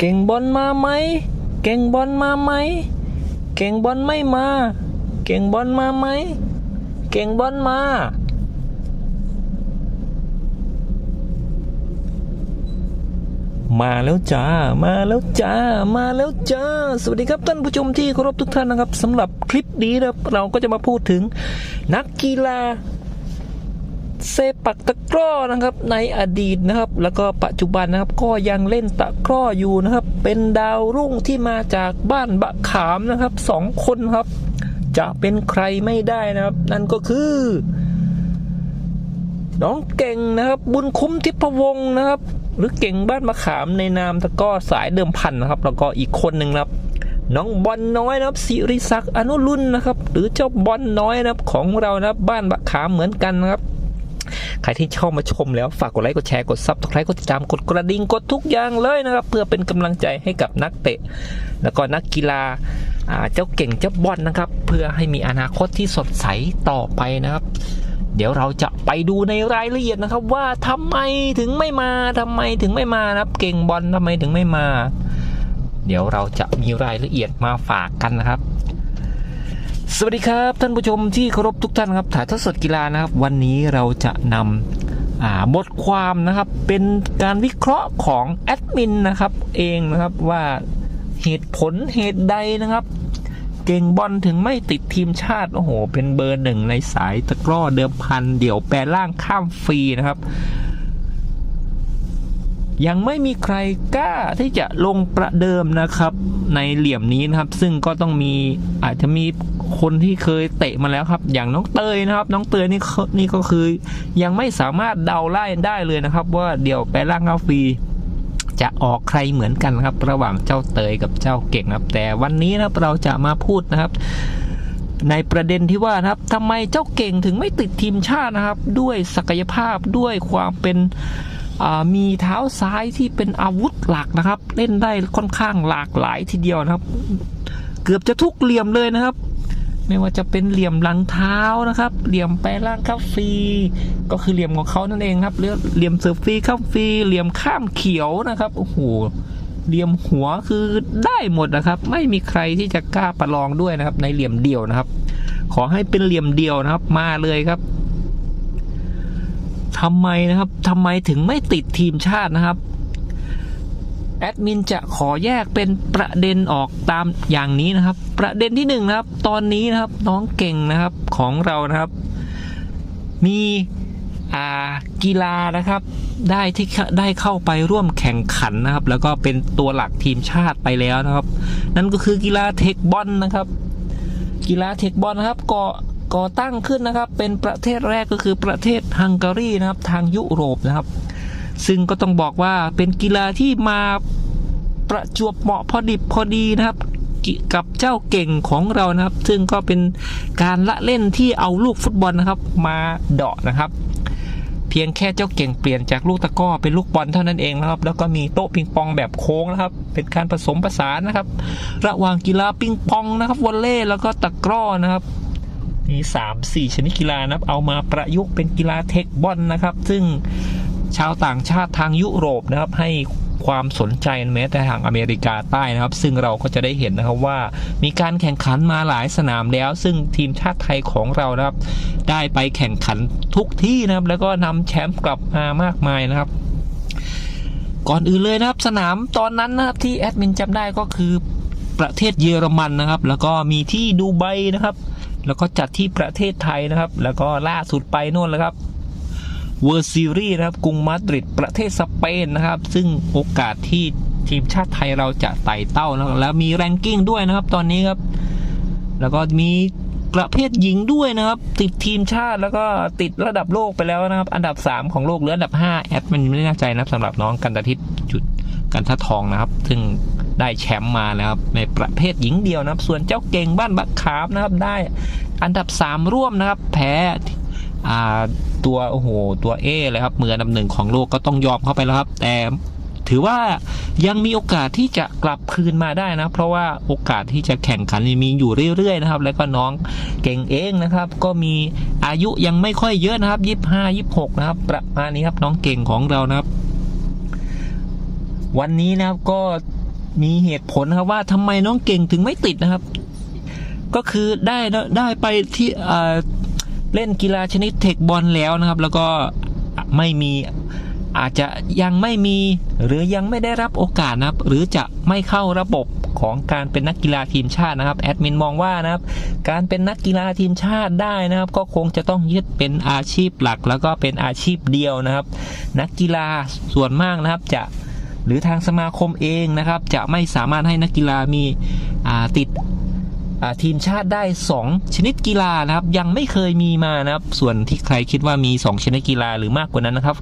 เก่งบอลมาไหม เก่งบอลมาไหม เก่งบอลไม่มา เก่งบอลมาไหม เก่งบอลมา มาแล้วจ้า มาแล้วจ้า มาแล้วจ้า สวัสดีครับท่านผู้ชมที่เคารพทุกท่านนะครับสำหรับคลิปนี้นะเราก็จะมาพูดถึงนักกีฬา เซปักตะกร้อนะครับในอดีตนะครับ แล้วก็ปัจจุบันนะครับก็ยังเล่นตะกร้ออยู่นะครับ เป็นดาวรุ่งที่มาจากบ้านบะขามนะครับสองคนครับ จะเป็นใครไม่ได้นะครับ นั่นก็คือน้องเก่งนะครับบุญคุ้มทิพวงศ์นะครับ หรือเก่งบ้านมะขามในนามตะกร้อสายเดิมพันนะครับ แล้วก็อีกคนหนึ่งนะครับ น้องบอลน้อยนะครับสิริศักดิ์อนุรุณนะครับ หรือเจ้าบอลน้อยนะครับของเรานะครับบ้านบะขามเหมือนกันนะครับ ใครที่เข้ามาชมแล้วฝากกดไลค์กดแชร์กดซับสไครต์กดติดตามกดกระดิ่งกดทุกอย่างเลยนะครับ เพื่อเป็นกำลังใจให้กับนักเตะ แล้วก็นักกีฬาเจ้าเก่งเจ้าบอลนะครับ เพื่อให้มีอนาคตที่สดใสต่อไปนะครับ เดี๋ยวเราจะไปดูในรายละเอียดนะครับ ว่าทำไมถึงไม่มาทำไมถึงไม่มานะครับ เก่งบอลทำไมถึงไม่มา เดี๋ยวเราจะมีรายละเอียดมาฝากกันนะครับ สวัสดีครับท่านผู้ชมที่เคารพทุกท่านครับถ่ายทอดสดกีฬานะครับ วันนี้เราจะนำบทความนะครับเป็นการวิเคราะห์ของแอดมินนะครับเองนะครับว่าเหตุผลเหตุใดนะครับ เก่งบอลถึงไม่ติดทีมชาติ โอ้โห เป็นเบอร์หนึ่งในสายตะกร้อเดิมพัน เดี่ยวแปรล่างข้ามฟรีนะครับ ยังไม่มีใครกล้าที่จะลงประเดิมนะครับ ในเหลี่ยมนี้นะครับ ซึ่งก็ต้องมีอาจจะมีคนที่เคยเตะมาแล้วครับ อย่างน้องเตยนะครับ น้องเตยนี่นี่ก็คือ ยังไม่สามารถเดาไล่ได้เลยนะครับ ว่าเดี๋ยวแปรล่างข้าฟีจะออกใครเหมือนกันครับ ระหว่างเจ้าเตยกับเจ้าเก่งครับ แต่วันนี้นะครับเราจะมาพูดนะครับ ในประเด็นที่ว่านะครับทำไมเจ้าเก่งถึงไม่ติดทีมชาตินะครับ ด้วยศักยภาพด้วยความเป็น มีเท้าซ้ายที่เป็นอาวุธหลักนะครับ เล่นได้ค่อนข้างหลากหลายทีเดียวนะครับ เกือบจะทุกเหลี่ยมเลยนะครับ ไม่ว่าจะเป็นเหลี่ยมหลังเท้านะครับ เหลี่ยมแปรล่างข้ามฟรี ก็คือเหลี่ยมของเขานั่นเองครับหรือเหลี่ยมเซิร์ฟฟรีข้ามฟรีเหลี่ยมข้ามเขียวนะครับโอ้โหเหลี่ยมหัวคือได้หมดนะครับ ไม่มีใครที่จะกล้าประลองด้วยนะครับ ในเหลี่ยมเดียวนะครับ ขอให้เป็นเหลี่ยมเดียวนะครับ มาเลยครับ ทำไมนะครับทำไมถึงไม่ติดทีมชาตินะครับ แอดมินจะขอแยกเป็นประเด็นออกตามอย่างนี้นะครับ ประเด็นที่หนึ่งนะครับ ตอนนี้นะครับน้องเก่งนะครับของเรานะครับ มีอากีฬานะครับได้ที่ได้เข้าไปร่วมแข่งขันนะครับ แล้วก็เป็นตัวหลักทีมชาติไปแล้วนะครับ นั่นก็คือกีฬาเทคบอลนะครับ กีฬาเทคบอลนะครับก่อ ก่อตั้งขึ้นนะครับ เป็นประเทศแรกก็คือประเทศฮังการีนะครับทางยุโรปนะครับ ซึ่งก็ต้องบอกว่าเป็นกีฬาที่มาประจวบเหมาะพอดิบพอดีนะครับกับเจ้าเก่งของเรานะครับ ซึ่งก็เป็นการละเล่นที่เอาลูกฟุตบอลนะครับมาเดาะนะครับ เพียงแค่เจ้าเก่งเปลี่ยนจากลูกตะก้อเป็นลูกบอลเท่านั้นเองนะครับ แล้วก็มีโต๊ะปิงปองแบบโค้งนะครับ เป็นการผสมผสานนะครับ ระหว่างกีฬาปิงปองนะครับวอลเลย์แล้วก็ตะกร้อนะครับ มีสามสี่ชนิดกีฬานะครับ เอามาประยุกต์เป็นกีฬาเทคบอลนะครับ ซึ่งชาวต่างชาติทางยุโรปนะครับให้ความสนใจแม้แต่ทางอเมริกาใต้นะครับ ซึ่งเราก็จะได้เห็นนะครับว่า มีการแข่งขันมาหลายสนามแล้ว ซึ่งทีมชาติไทยของเรานะครับ ได้ไปแข่งขันทุกที่นะครับ แล้วก็นำแชมป์กลับมามากมายนะครับ ก่อนอื่นเลยนะครับสนามตอนนั้นนะครับที่แอดมินจำได้ก็คือประเทศเยอรมันนะครับ แล้วก็มีที่ดูไบนะครับ แล้วก็จัดที่ประเทศไทยนะครับ แล้วก็ล่าสุดไปโน่นแล้วครับเวอร์ซีรีนะครับกรุงมาดริดประเทศสเปนนะครับ ซึ่งโอกาสที่ทีมชาติไทยเราจะไต่เต้านะครับแล้วมีแรงกิ้งด้วยนะครับ ตอนนี้ครับ แล้วก็มีประเภทหญิงด้วยนะครับ ติดทีมชาติแล้วก็ติดระดับโลกไปแล้วนะครับ อันดับ 3 ของโลกหรืออันดับ 5 แอดมันไม่แน่ใจนะครับสำหรับน้องกันตทิตจุดกันทะทองนะครับ ซึ่ง ได้แชมป์มาแล้วครับในประเภทหญิงเดียวนะครับ ส่วนเจ้าเก่งบ้านบักขามนะครับได้อันดับ 3 ร่วมนะครับแพ้ตัวโอ้โหตัวเอเลยครับมืออันดับหนึ่งของโลกก็ต้องยอมเข้าไปแล้วครับ แต่ถือว่ายังมีโอกาสที่จะกลับคืนมาได้นะ เพราะว่าโอกาสที่จะแข่งขันมีอยู่เรื่อยๆนะครับ แล้วก็น้องเก่งเองนะครับ ก็มีอายุยังไม่ค่อยเยอะนะครับยี่ห้ายี่หกนะครับ ประมาณนี้ครับน้องเก่งของเรานะครับ วันนี้นะครับก็ มีเหตุผลนะครับว่าทำไมน้องเก่งถึงไม่ติดนะครับ ก็คือได้ได้ไปที่เอ่อเล่นกีฬาชนิดเทคบอลแล้วนะครับ แล้วก็ไม่มีอาจจะยังไม่มีหรือยังไม่ได้รับโอกาสนะครับ หรือจะไม่เข้าระบบของการเป็นนักกีฬาทีมชาตินะครับแอดมินมองว่านะครับ การเป็นนักกีฬาทีมชาติได้นะครับ ก็คงจะต้องยึดเป็นอาชีพหลัก แล้วก็เป็นอาชีพเดียวนะครับ นักกีฬาส่วนมากนะครับจะ หรือทางสมาคมเองนะครับ จะไม่สามารถให้นักกีฬามีาติดทีมชาติได้ 2 ชนิดกีฬานะครับ ยังไม่เคยมีมานะครับ ส่วนที่ใครคิดว่ามี 2 ชนิดกีฬาหรือมากกว่านั้นนะครับ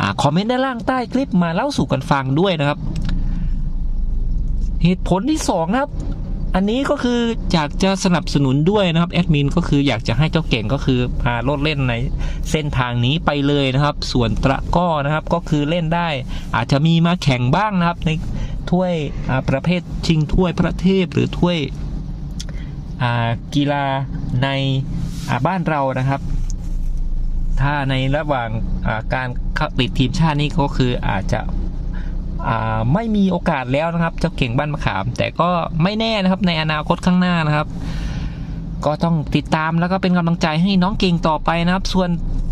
อคอมเมนต์ด้านล่างใต้คลิปมาเล่าสู่กันฟังด้วยนะครับ เหตุผลที่ 2 นะครับ อันนี้ก็คืออยากจะสนับสนุนด้วยนะครับแอดมินก็คืออยากจะให้เจ้าเก่งก็คือพาลดเล่นในเส้นทางนี้ไปเลยนะครับ ส่วนตะก้อนะครับก็คือเล่นได้ อาจจะมีมาแข่งบ้างนะครับ ในถ้วยประเภทชิงถ้วยพระเทพหรือถ้วยกีฬาในาบ้านเรานะครับ ถ้าในระหว่างาการติดทีมชาตินี่ก็คืออาจจะ ไม่มีโอกาสแล้วนะครับ เจ้าเก่งบ้านมะขาม แต่ก็ไม่แน่นะครับในอนาคตข้างหน้านะครับ ก็ต้องติดตามแล้วก็เป็นกำลังใจให้น้องเก่งต่อไปนะครับ ส่วน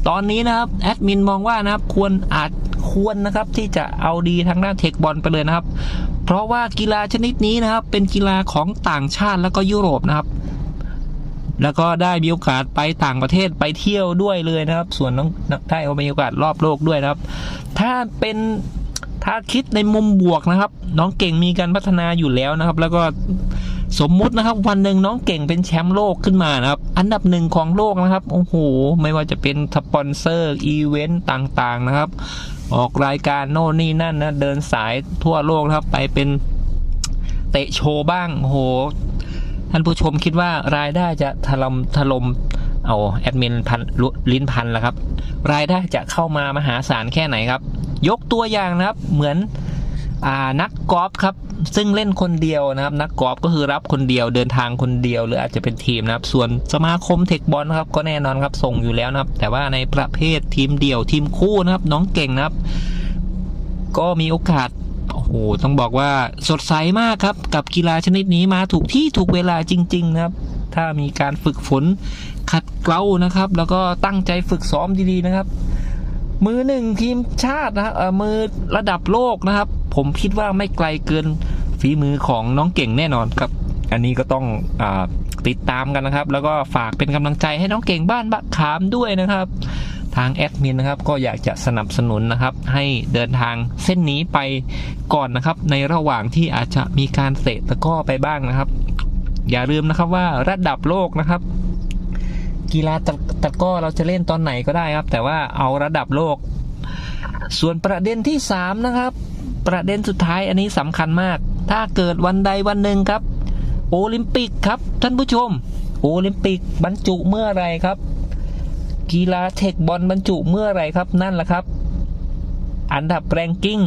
ตอนนี้นะครับแอดมินมองว่านะครับควรอาจควรนะครับที่จะเอาดีทางด้านเทคบอลไปเลยนะครับ เพราะว่ากีฬาชนิดนี้นะครับ เป็นกีฬาของต่างชาติแล้วก็ยุโรปนะครับแล้วก็ได้มีโอกาสไปต่างประเทศไปเที่ยวด้วยเลยนะครับ ส่วนน้องได้มีโอกาสรอบโลกด้วยนะครับ ถ้าเป็น ถ้าคิดในมุมบวกนะครับ น้องเก่งมีการพัฒนาอยู่แล้วนะครับ แล้วก็สมมุตินะครับ วันหนึ่งน้องเก่งเป็นแชมป์โลกขึ้นมานะครับ อันดับหนึ่งของโลกนะครับโอ้โหไม่ว่าจะเป็นสปอนเซอร์อีเวนต์ต่างๆนะครับ ออกรายการโน่นนี่นั่นนะเดินสายทั่วโลกนะครับ ไปเป็นเตะโชว์บ้างโอ้โหท่านผู้ชมคิดว่ารายได้จะถล่มถล่มเอาแอดมินพันลิ้นพันแล้วครับ รายได้จะเข้ามามหาศาลแค่ไหนครับ ยกตัวอย่างนะครับเหมือนอนักกอล์ฟครับซึ่งเล่นคนเดียวนะครับ นักกอล์ฟก็คือรับคนเดียวเดินทางคนเดียวหรืออาจจะเป็นทีมนะครับ ส่วนสมาคมเทคบอลนะครับก็แน่นอนครับส่งอยู่แล้วนะครับ แต่ว่าในประเภททีมเดี่ยวทีมคู่นะครับ น้องเก่งนะครับ ก็มีโอกาสโอ้โหต้องบอกว่าสดใสมากครับ กับกีฬาชนิดนี้มาถูกที่ถูกเวลาจริง ๆ นะครับ ถ้ามีการฝึกฝนขัดเกลานะครับ แล้วก็ตั้งใจฝึกซ้อมดีๆนะครับ มือหนึ่งทีมชาตินะครับเอ่อมือระดับโลกนะครับ ผมคิดว่าไม่ไกลเกินฝีมือของน้องเก่งแน่นอนครับ อันนี้ก็ต้องอติดตามกันนะครับ แล้วก็ฝากเป็นกำลังใจให้น้องเก่งบ้านบักขามด้วยนะครับ ทางแอดมินนะครับ ก็อยากจะสนับสนุนนะครับ ให้เดินทางเส้นนี้ไปก่อนนะครับ ในระหว่างที่อาจจะมีการเตะตะก้อไปบ้างนะครับ อย่าลืมนะครับว่าระดับโลกนะครับ กีฬาตะตะก้อเราจะเล่นตอนไหนก็ได้ครับ แต่ว่าเอาระดับโลก ส่วนประเด็นที่สามนะครับ ประเด็นสุดท้ายอันนี้สำคัญมาก ถ้าเกิดวันใดวันหนึ่งครับ โอลิมปิกครับ ท่านผู้ชม โอลิมปิกบรรจุเมื่อไรครับ กีฬาเทคบอลบรรจุเมื่อไรครับนั่นแหละครับ อันดับแรงกิ้ง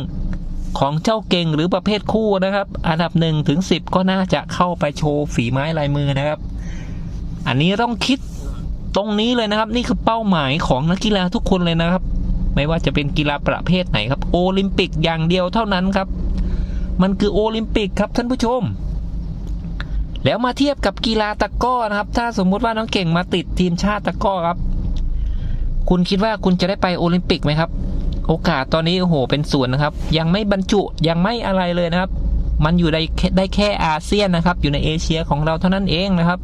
ของเจ้าเก่งหรือประเภทคู่นะครับ อันดับหนึ่งถึงสิบก็น่าจะเข้าไปโชว์ฝีไม้ลายมือนะครับ อันนี้ต้องคิด ตรงนี้เลยนะครับ นี่คือเป้าหมายของนักกีฬาทุกคนเลยนะครับ ไม่ว่าจะเป็นกีฬาประเภทไหนครับ โอลิมปิกอย่างเดียวเท่านั้นครับ มันคือโอลิมปิกครับท่านผู้ชม แล้วมาเทียบกับกีฬาตะก้อนะครับ ถ้าสมมุติว่าน้องเก่งมาติดทีมชาติตะก้อครับ คุณคิดว่าคุณจะได้ไปโอลิมปิกไหมครับ โอกาสตอนนี้โอ้โหเป็นศูนย์นะครับ ยังไม่บรรจุยังไม่อะไรเลยนะครับ มันอยู่ได้ได้แค่อาเซียนนะครับ อยู่ในเอเชียของเราเท่านั้นเองนะครับ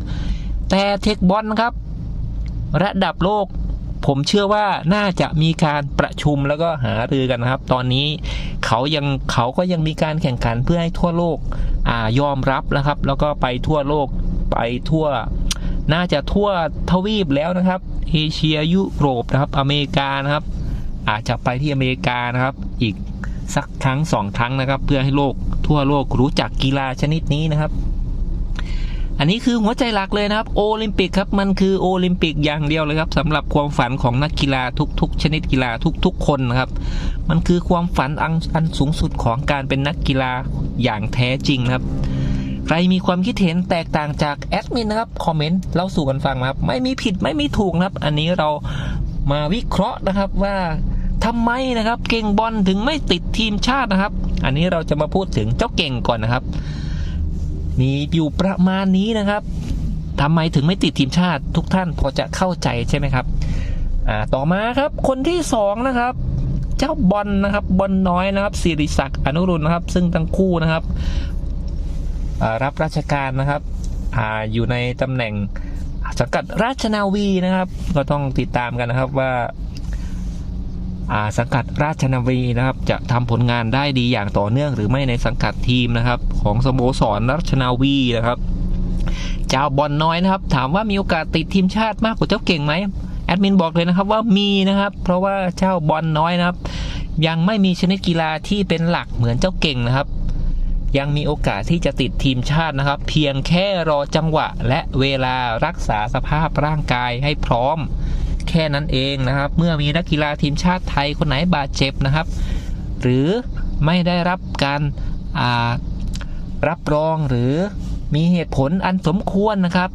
แต่เทคบอลครับ ระดับโลก ผมเชื่อว่าน่าจะมีการประชุมแล้วก็หารือกันนะครับ ตอนนี้เขายังเขาก็ยังมีการแข่งขันเพื่อให้ทั่วโลกอ่ายอมรับนะครับ แล้วก็ไปทั่วโลกไปทั่ว น่าจะทั่วทวีปแล้วนะครับ เอเชียยุโรปนะครับ อเมริกานะครับ อาจจะไปที่อเมริกานะครับ อีกสักครั้งสองครั้งนะครับ เพื่อให้โลกทั่วโลกรู้จักกีฬาชนิดนี้นะครับ อันนี้คือหัวใจหลักเลยนะครับ โอลิมปิกครับมันคือโอลิมปิกอย่างเดียวเลยครับสำหรับความฝันของนักกีฬาทุกๆ ชนิดกีฬาทุกๆ คนนะครับ มันคือความฝันอันอันสูงสุดของการเป็นนักกีฬาอย่างแท้จริงครับใครมีความคิดเห็นแตกต่างจากแอดมินนะครับคอมเมนต์เล่าสู่กันฟังนะครับ ไม่มีผิดไม่มีถูกนะครับ อันนี้เรามาวิเคราะห์นะครับว่าทำไมนะครับเก่งบอลถึงไม่ติดทีมชาตินะครับ อันนี้เราจะมาพูดถึงเจ้าเก่งก่อนนะครับ มีอยู่ประมาณนี้นะครับทำไมถึงไม่ติดทีมชาติทุกท่านพอจะเข้าใจใช่ไหมครับอ่าต่อมาครับคนที่สองนะครับเจ้าบอลนะครับบอลน้อยนะครับสิริศักดิ์อนุรุณนะครับ ซึ่งทั้งคู่นะครับรับราชการนะครับออยู่ในตำแหน่งสังกัดราชนาวีนะครับ ก็ต้องติดตามกันนะครับว่า สังกัดราชนาวีนะครับจะทำผลงานได้ดีอย่างต่อเนื่องหรือไม่ในสังกัดทีมนะครับ ของสโมสรราชนาวีนะครับเจ้าบอลน้อยนะครับ ถามว่ามีโอกาสติดทีมชาติมากกว่าเจ้าเก่งไหมแอดมินบอกเลยนะครับว่ามีนะครับ เพราะว่าเจ้าบอลน้อยนะครับ ยังไม่มีชนิดกีฬาที่เป็นหลักเหมือนเจ้าเก่งนะครับ ยังมีโอกาสที่จะติดทีมชาตินะครับ เพียงแค่รอจังหวะและเวลารักษาสภาพร่างกายให้พร้อม แค่นั้นเองนะครับ เมื่อมีนักกีฬาทีมชาติไทยคนไหนบาดเจ็บนะครับ หรือไม่ได้รับการรับรองหรือมีเหตุผลอันสมควรนะครับ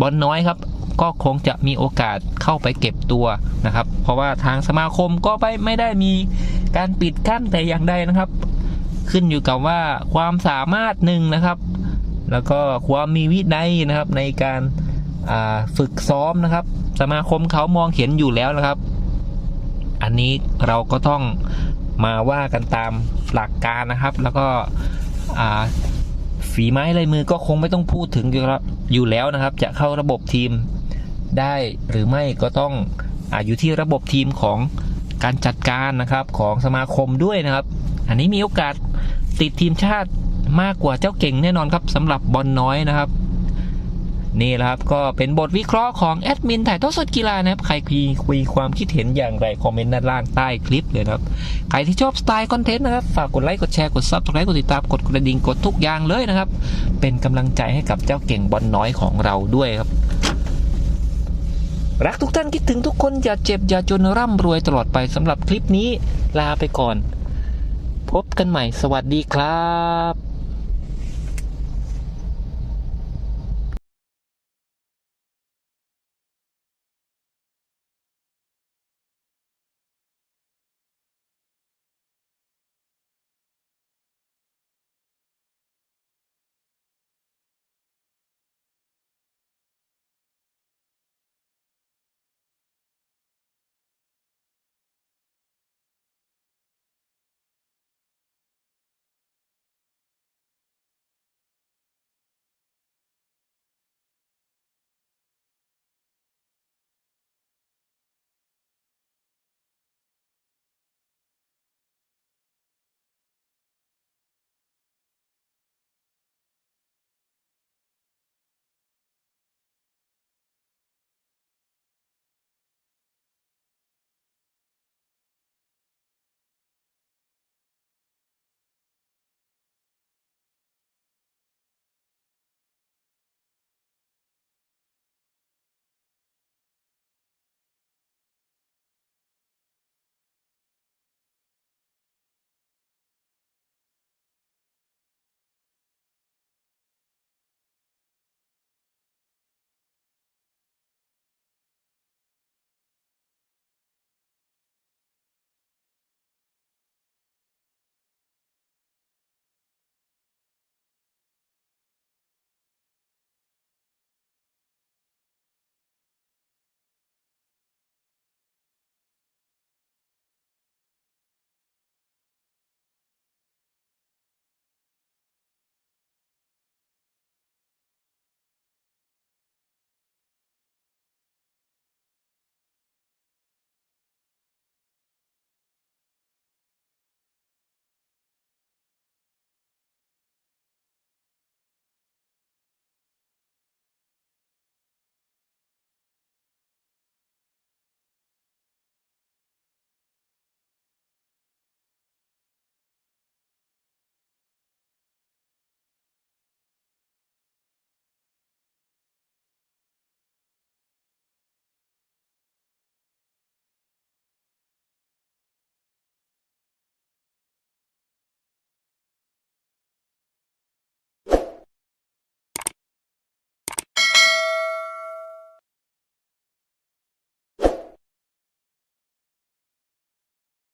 บอลน้อยครับ ก็คงจะมีโอกาสเข้าไปเก็บตัวนะครับ เพราะว่าทางสมาคมก็ไม่ไม่ได้มีการปิดกั้นแต่อย่างใดนะครับ ขึ้นอยู่กับว่าความสามารถหนึ่งนะครับ แล้วก็ความมีวินัยนะครับในการฝึกซ้อมนะครับ สมาคมเขามองเห็นอยู่แล้วนะครับ อันนี้เราก็ต้องมาว่ากันตามหลักการนะครับ แล้วก็ฝีไม้ลายมือก็คงไม่ต้องพูดถึงอยู่แล้วอยู่แล้วนะครับ จะเข้าระบบทีมได้หรือไม่ก็ต้องออยู่ที่ระบบทีมของการจัดการนะครับของสมาคมด้วยนะครับ อันนี้มีโอกาสติดทีมชาติมากกว่าเจ้าเก่งแน่นอนครับสำหรับบอลน้อยนะครับ นี่แหละครับ ก็เป็นบทวิเคราะห์ของแอดมินถ่ายทอดสดกีฬานะครับ ใครคุยคุยความคิดเห็นอย่างไร คอมเมนต์ด้านล่างใต้คลิปเลยนะครับ ใครที่ชอบสไตล์คอนเทนต์นะครับ ฝากกดไลค์ กดแชร์ กดซับสไครต์กดติดตาม กดกระดิ่ง กดทุกอย่างเลยนะครับ เป็นกำลังใจให้กับเจ้าเก่งบอลน้อยของเราด้วยครับ รักทุกท่านคิดถึงทุกคนอย่าเจ็บอย่าจนร่ำรวยตลอดไปสำหรับคลิปนี้ลาไปก่อน พบกันใหม่สวัสดีครับ